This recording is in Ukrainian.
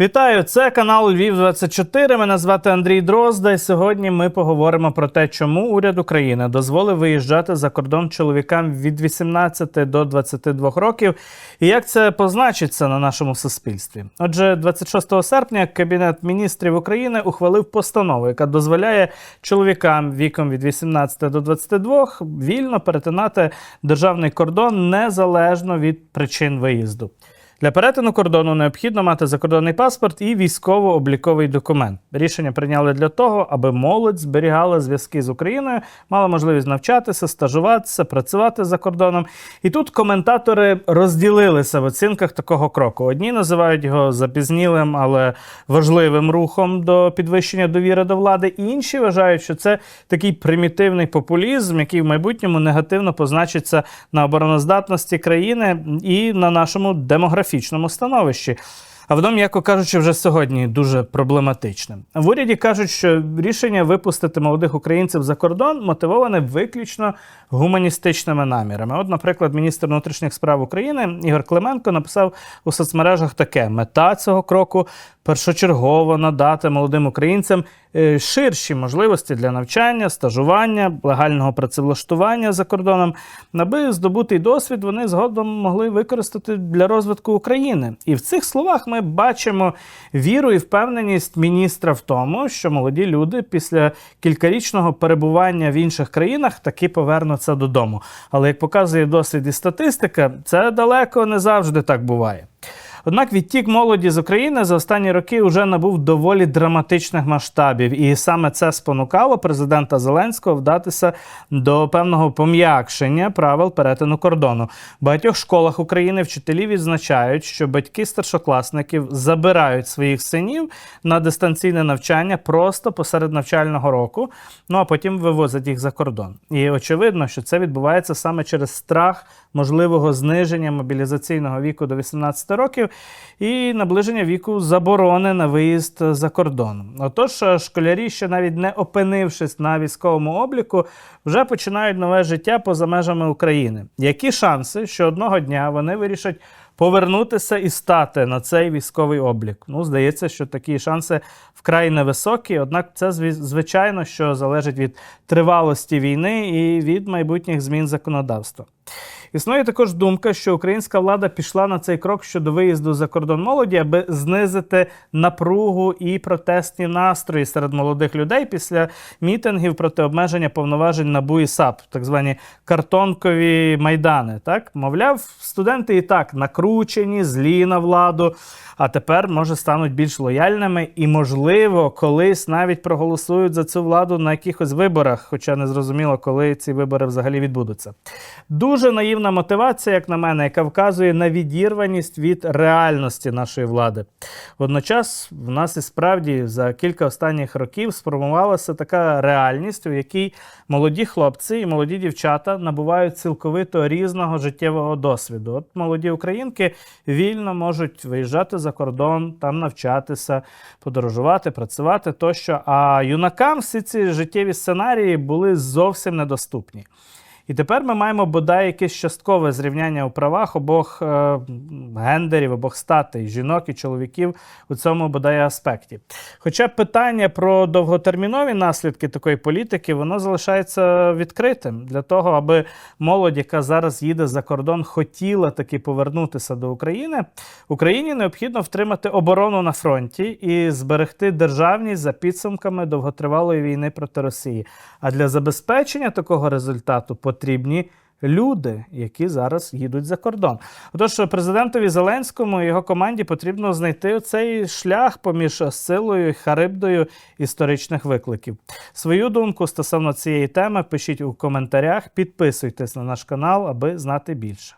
Вітаю, це канал Львів 24 Мене звати Андрій Дрозда. І сьогодні ми поговоримо про те, чому уряд України дозволив виїжджати за кордон чоловікам від 18 до 22 років, і як це позначиться на нашому суспільстві. Отже, 26 серпня Кабінет міністрів України ухвалив постанову, яка дозволяє чоловікам віком від 18 до 22 вільно перетинати державний кордон незалежно від причин виїзду. Для перетину кордону необхідно мати закордонний паспорт і військово-обліковий документ. Рішення прийняли для того, аби молодь зберігала зв'язки з Україною, мала можливість навчатися, стажуватися, працювати за кордоном. І тут коментатори розділилися в оцінках такого кроку. Одні називають його запізнілим, але важливим рухом до підвищення довіри до влади. Інші вважають, що це такий примітивний популізм, який в майбутньому негативно позначиться на обороноздатності країни і на нашому демографічному становищі. А воно, м'яко кажучи, вже сьогодні дуже проблематичним. В уряді кажуть, що рішення випустити молодих українців за кордон мотивоване виключно гуманістичними намірами. От, наприклад, міністр внутрішніх справ України Ігор Клименко написав у соцмережах таке: мета цього кроку першочергово надати молодим українцям е, ширші можливості для навчання, стажування, легального працевлаштування за кордоном, аби здобутий досвід вони згодом могли використати для розвитку України. І в цих словах ми бачимо віру і впевненість міністра в тому, що молоді люди після кількарічного перебування в інших країнах таки повернуться додому. Але як показує досвід і статистика, це далеко не завжди так буває. Однак відтік молоді з України за останні роки вже набув доволі драматичних масштабів, і саме це спонукало президента Зеленського вдатися до певного пом'якшення правил перетину кордону. В багатьох школах України вчителі відзначають, що батьки старшокласників забирають своїх синів на дистанційне навчання просто посеред навчального року, ну а потім вивозять їх за кордон. І очевидно, що це відбувається саме через страх можливого зниження мобілізаційного віку до 18 років і наближення віку заборони на виїзд за кордон. Отож, школярі, ще навіть не опинившись на військовому обліку, вже починають нове життя поза межами України. Які шанси, що одного дня вони вирішать повернутися і стати на цей військовий облік? Ну, здається, що такі шанси вкрай невисокі, однак це звичайно, що залежить від тривалості війни і від майбутніх змін законодавства. Існує також думка, що українська влада пішла на цей крок щодо виїзду за кордон молоді, аби знизити напругу і протестні настрої серед молодих людей після мітингів проти обмеження повноважень НАБУ і САП, так звані картонкові майдани. Так, мовляв, студенти і так накручені, злі на владу, а тепер може стануть більш лояльними і, можливо, колись навіть проголосують за цю владу на якихось виборах, хоча не зрозуміло, коли ці вибори взагалі відбудуться. Дуже наївна мотивація, як на мене, яка вказує на відірваність від реальності нашої влади. Водночас, в нас і справді за кілька останніх років сформувалася така реальність, у якій молоді хлопці і молоді дівчата набувають цілковито різного життєвого досвіду. От молоді українки вільно можуть виїжджати за кордон, там навчатися, подорожувати, працювати тощо. А юнакам всі ці життєві сценарії були зовсім недоступні. І тепер ми маємо бодай якесь часткове зрівняння у правах обох е, гендерів, обох статей, жінок і чоловіків у цьому бодай аспекті. Хоча питання про довготермінові наслідки такої політики воно залишається відкритим для того, аби молодь, яка зараз їде за кордон, хотіла таки повернутися до України. Україні необхідно втримати оборону на фронті і зберегти державність за підсумками довготривалої війни проти Росії. А для забезпечення такого результату потрібні люди, які зараз їдуть за кордон. Отож, президентові Зеленському і його команді потрібно знайти цей шлях поміж силою і харибдою історичних викликів. Свою думку стосовно цієї теми пишіть у коментарях, підписуйтесь на наш канал, аби знати більше.